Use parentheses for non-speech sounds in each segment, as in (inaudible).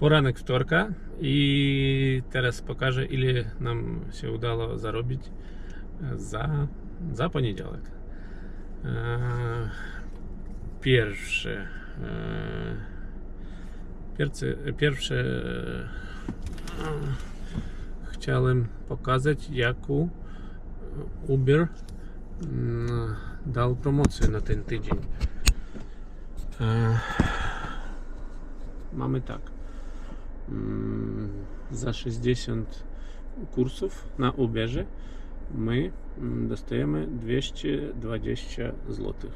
Poranek wtorka i teraz pokażę ile nam się udało zarobić za, za poniedziałek. E, e, pierwsze, pierwsze chciałem pokazać jaką Uber mm, dał promocję na ten tydzień. E, Mamy tak. Mm, Za 60 kursów na Uberze my mm, dostajemy 220 zł.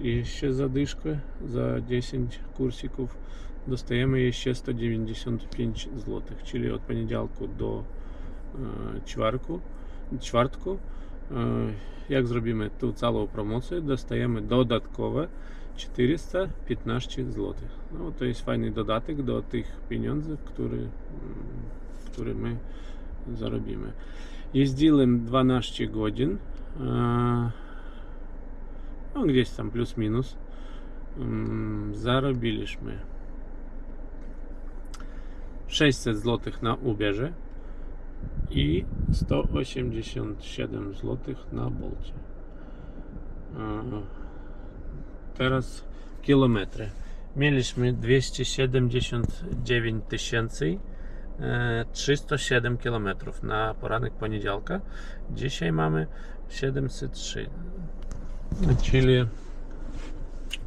Jeszcze zadyszkę za 10 kursików dostajemy jeszcze 195 zł, czyli od poniedziałku do e, czwartku, jak zrobimy tą całą promocję, dostajemy dodatkowe 415 zł. No, to jest fajny dodatek do tych pieniędzy, które, mm, które my zarobimy. Jeździłem 12 godzin, e, no gdzieś tam plus minus. Mm, Zarobiliśmy 600 zł na Uberze i 187 zł na Bolcie. E, Teraz kilometry. Mieliśmy 279 tysięcy e, 307 km na poranek poniedziałka. Dzisiaj mamy 703, czyli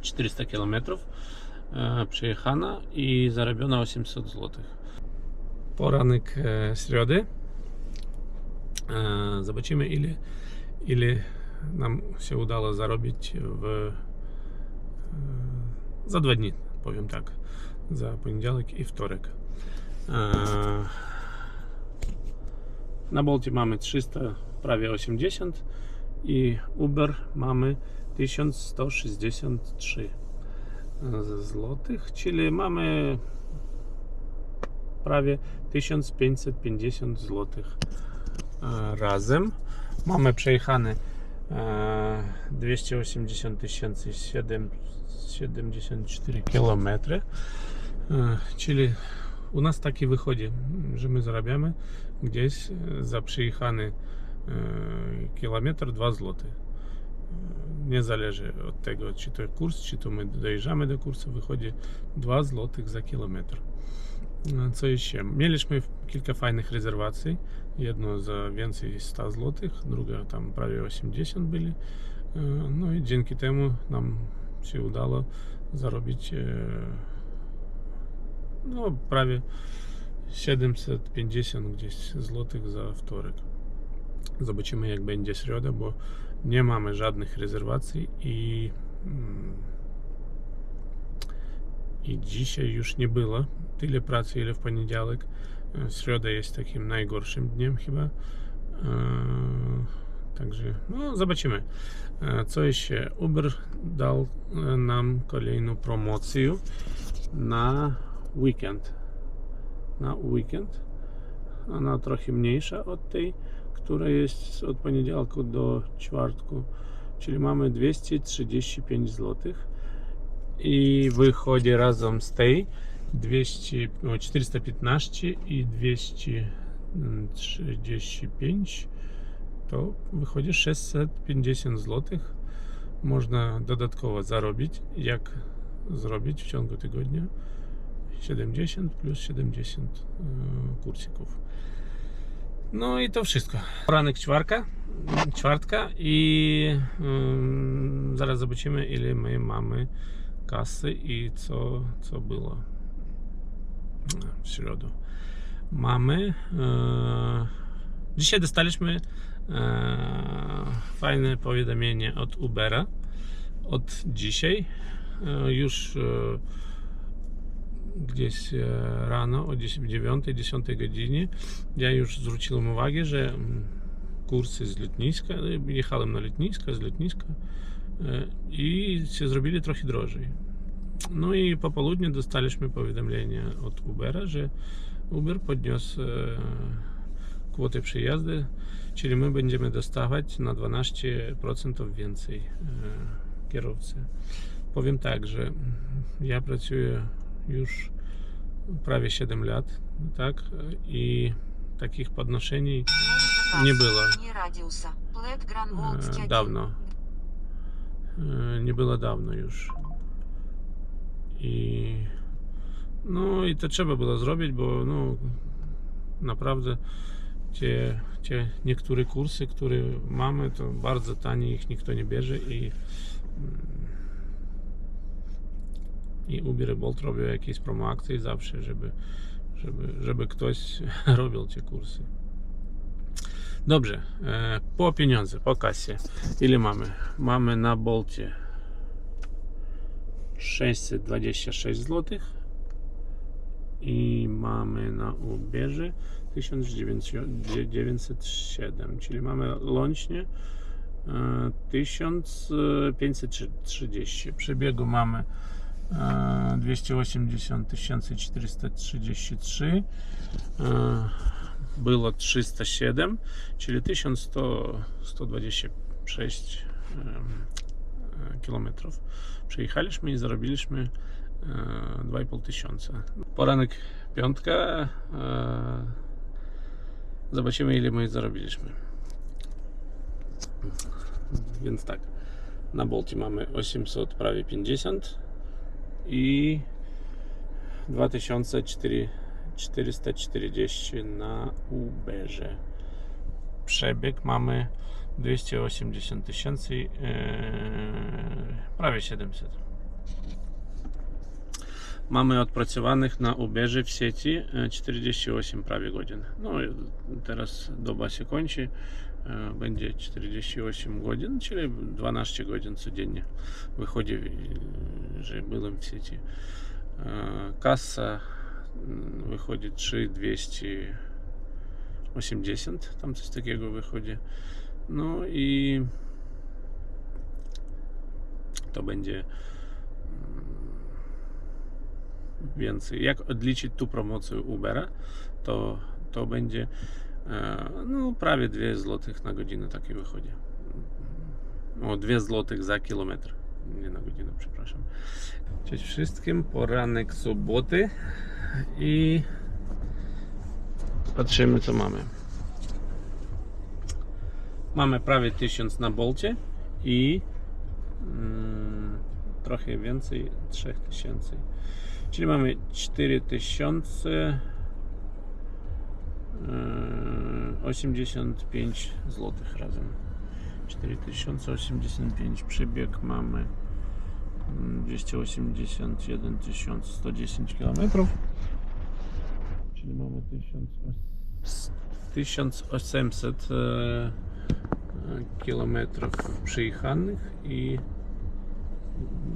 400 km e, przejechana i zarobiona 800 zł. Poranek e, środy. E, ile nam się udało zarobić w, e, za dwa dni, powiem tak. Za poniedziałek i wtorek. E, Na Bolcie mamy 300, prawie 80 i Uber mamy 1163 złotych, czyli mamy prawie 1550 złotych e, razem. Mamy przejechane e, 280 74 km, czyli u nas taki wychodzi, że my zarabiamy gdzieś za przejechany e, kilometr 2 zł. Nie zależy od tego, czy to kurs, czy to my dojeżdżamy do kursu, wychodzi 2 zł za kilometr. No, Co jeszcze? Mieliśmy kilka fajnych rezerwacji. Jedno za więcej niż 100 zł, druga tam prawie 80 byli. E, No i dzięki temu nam się udało zarobić e, no, prawie 750 gdzieś złotych za wtorek. Zobaczymy jak będzie środa, bo nie mamy żadnych rezerwacji i mm, i dzisiaj już nie było w poniedziałek. E, Środa jest takim najgorszym dniem chyba. E, Także no, zobaczymy. E, Co jeszcze? Uber e, nam kolejną promocję na weekend. Na weekend. Ona trochę mniejsza od tej, która jest od poniedziałku do czwartku. Czyli mamy 235 zł i wychodzi razem z tej 200, o, 415 i 235 to wychodzi 650 zł można dodatkowo zarobić. Jak zrobić w ciągu tygodnia? 70 plus 70 e, kursików. No i to wszystko. Poranek czwartka czwartka i zaraz zobaczymy ile my mamy kasy i co, co było w środę. Mamy. E, dzisiaj dostaliśmy e, fajne powiadomienie od Ubera. Od dzisiaj. E, już gdzieś rano o 9-10 godzinie ja już zwróciłem uwagę, że mm, kursy z lotniska, jechałem na lotnisko, z lotniska i się zrobili trochę drożej. No i po południu dostaliśmy powiadomienie od Ubera, że Uber podniósł e, kwotę przyjazdy, czyli my będziemy dostawać na 12% więcej e, kierowcy. Powiem tak, że ja pracuję już prawie 7 lat, tak? I takich podnoszeń Новый Nie заказ. было. Не радиуса. Плет Гран e, Волжский один. dawno. E, Nie było dawno już. I no i to trzeba było zrobić, bo no naprawdę te, te niektóre kursy, które mamy, to bardzo tanie ich nikt nie bierze i mm, i Uber Bolt robią jakieś promoakcje zawsze, żeby, żeby, żeby ktoś (laughs) robił te kursy. Dobrze, e, po pieniądze, po kasie. Ile mamy? Mamy na Bolcie 626 zł i mamy na Uberze 1907, czyli mamy łącznie e, 1530. Przebiegu mamy e, 280 433 e, było 307, czyli 1100, 126 em, e, kilometrów. Przejechaliśmy i zarobiliśmy e, 2,5 tysiąca. Poranek piątka. e, Zobaczymy ile my zarobiliśmy. Więc tak. Na Bolcie mamy 800 prawie 50 i 2440 na Uberze. Przebieg mamy 280 tysięcy, yy, prawie 700. Mamy odpracowanych na Uberze w sieci e, 48 prawie godzin. No i teraz doba się kończy. e, Będzie 48 godzin, czyli 12 godzin codziennie wychodzi, e, że byłem w sieci. E, Kasa mm, wychodzi 3280, tam coś takiego wychodzi. No i to będzie mm, więcej. Jak odliczyć tu promocję Ubera, to, to będzie e, no, prawie 2 zł na godzinę takie wychodzi. O 2 zł za kilometr. Nie na godzinę, przepraszam. Cześć wszystkim, poranek soboty i patrzymy co mamy. Mamy prawie 1000 na bolcie i mm, trochę więcej 3000. Czyli mamy 4000 85 zł razem. 4085 przebieg mamy mm, 281 110 km. Czyli mamy 1000 1800 e, kilometrów przejechanych i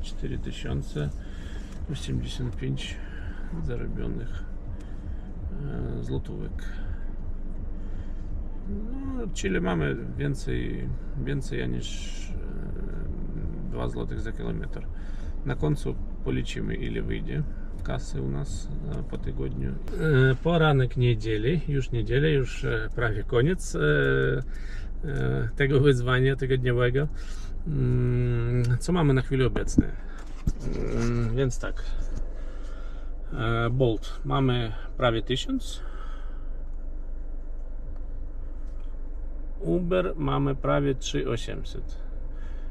4085 zarobionych e, złotówek. No, czyli mamy więcej, więcej niż e, 2 zł za kilometr. Na końcu policzymy ile wyjdzie u nas e, po tygodniu. E, Poranek niedzieli, już niedziela, już e, prawie koniec e, tego wyzwania tygodniowego. Mm, Co mamy na chwilę obecną? Mm, Więc tak. Bolt mamy prawie 1000. Uber mamy prawie 3800.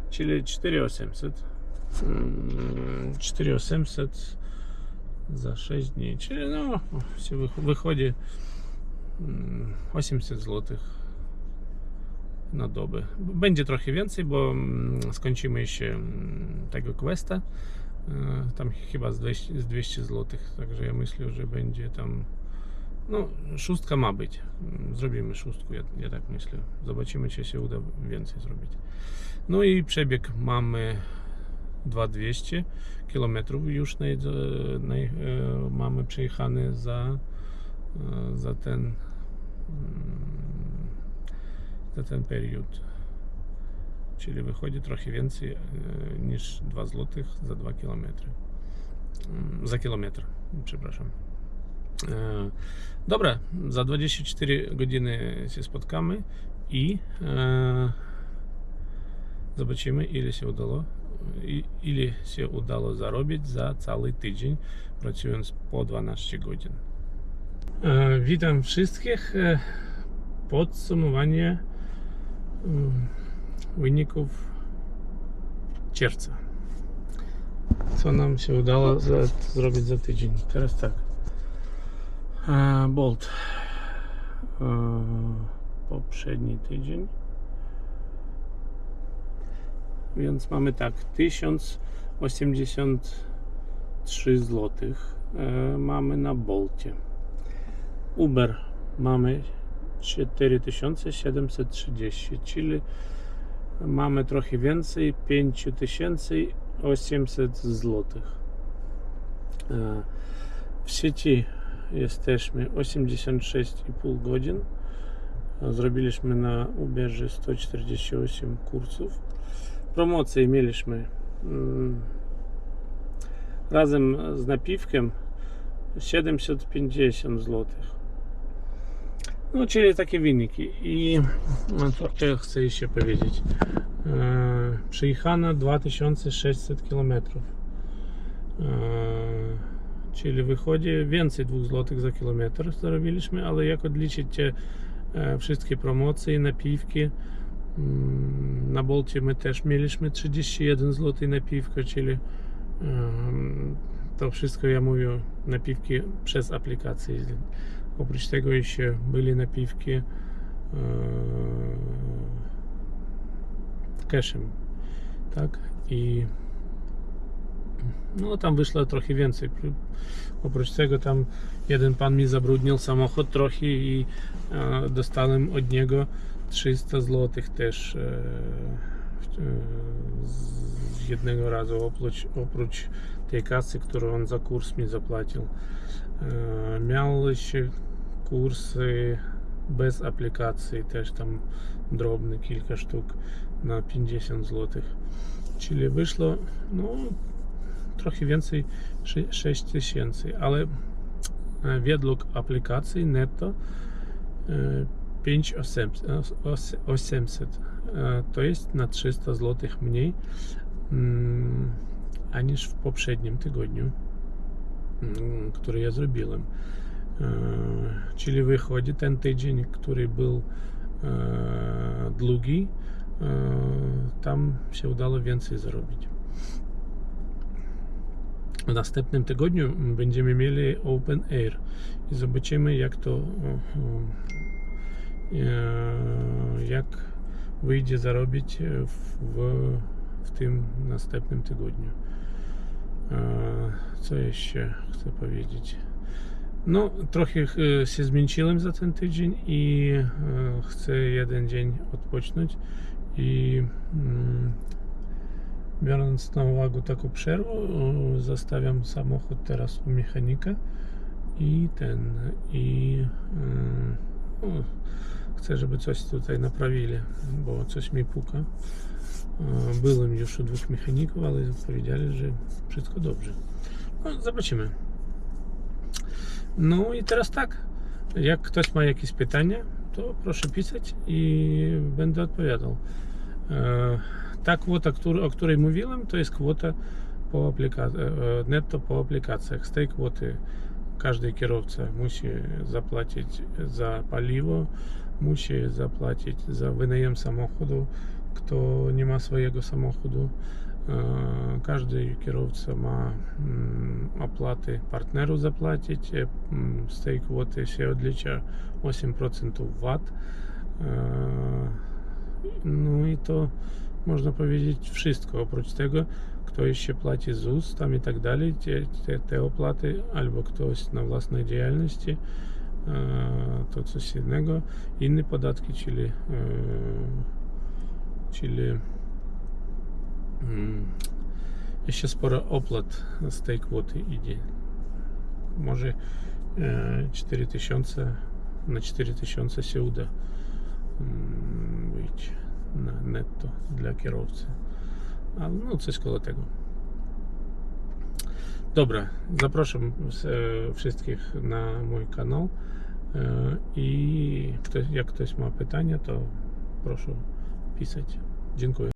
Czyli 4800. Mm, 4800 za 6 dni. Czyli no, wychodzi mm, 800 zł na dobę. Będzie trochę więcej, bo mm, skończymy się mm, tego questa. E, Tam chyba z 200, z 200 zł. Także ja myślę, że będzie tam. No, szóstka ma być. Mm, Zrobimy szóstkę, ja tak myślę. Zobaczymy, czy się uda więcej zrobić. No i przebieg mamy 2200 km już naj, naj, e, mamy przejechany za, e, za ten mm, za ten period. Czyli wychodzi trochę więcej e, niż 2 zł za 2 km. Za kilometr, przepraszam. Dobra, za 24 godziny się spotkamy i zobaczymy ile się udało ile się udało zarobić za cały tydzień, pracując po 12 godzin. E, Witam wszystkich. E, Podsumowanie mm, wyników czerwca. Co nam się udało za, zrobić za tydzień? Teraz tak. E, Bolt. Poprzedni tydzień. Więc mamy tak, 1083 zł e, mamy na Bolcie. Uber mamy 4730, czyli mamy trochę więcej 5800 zł. E, W sieci jesteśmy 86,5 godzin. Zrobiliśmy na Uberze 148 kursów. Promocje mieliśmy mm, razem z napiwkiem 750 zł. No, czyli takie wyniki. I no, co chcę jeszcze powiedzieć. E, przejechano 2600 km. E, czyli wychodzi więcej 2 zł za kilometr zarobiliśmy, ale jak odliczyć te e, wszystkie promocje, napiwki, na Bolcie my też mieliśmy 31 zł na piwko, czyli to wszystko ja mówię napiwki przez aplikację. Oprócz tego jeszcze byli napiwki e, cashem, tak? I no tam wyszło trochę więcej. Oprócz tego tam jeden pan mi zabrudnił samochód trochę i e, dostałem od niego 300 zł też e, e, z jednego razu oprócz, oprócz tej kasy, którą on za kurs mi zapłacił. E, Miał jeszcze kursy bez aplikacji, też tam drobne kilka sztuk na 50 zł. Czyli wyszło no, trochę więcej 6 tysięcy, ale według aplikacji netto 5800 E, to jest na 300 zł mniej mm, aniż w poprzednim tygodniu, mm, który ja zrobiłem. E, Czyli wychodzi ten tydzień, który był e, długi, tam się udało więcej zarobić. W następnym tygodniu będziemy mieli Open Air i zobaczymy jak to jak wyjdzie zarobić w, w, w tym następnym tygodniu. E, Co jeszcze chcę powiedzieć? No, trochę e, się zmęczyłem za ten tydzień i e, chcę jeden dzień odpocząć i mm, biorąc na uwagę taką przerwę, e, zostawiam samochód teraz u mechanika i ten i e, o, żeby coś tutaj naprawili, bo coś mi puka. E, Byłem już u dwóch mechaników, ale powiedzieli, że wszystko dobrze. No, zobaczymy. No i teraz tak, jak ktoś ma jakieś pytania, to proszę pisać i będę odpowiadał. E, Ta kwota, który, o której mówiłem, to jest kwota po aplikacji, netto po aplikacjach. Z tej kwoty każdy kierowca musi zapłacić za paliwo, kto nie ma swojego samochodu. E, Każdy kierowca ma mm, opłaty partnerów zapłacić. E, mm, Z tej kwoty się odlicza 8% VAT. E, No i to można powiedzieć wszystko. Oprócz tego ktoś jeszcze płaci ZUS tam i tak dalej, te, te, te opłaty, albo ktoś na własnej działalności, e, innego. Inne podatki, czyli, e, czyli mm, jeszcze sporo opłat z tej kwoty idzie. Może e, 4000 na 4000 się uda mm, wyjść na netto dla kierowcy. Ale no coś koło tego. Dobra, zapraszam e, wszystkich na mój kanał e, i jak ktoś ma pytania, to proszę pisać. Dziękuję.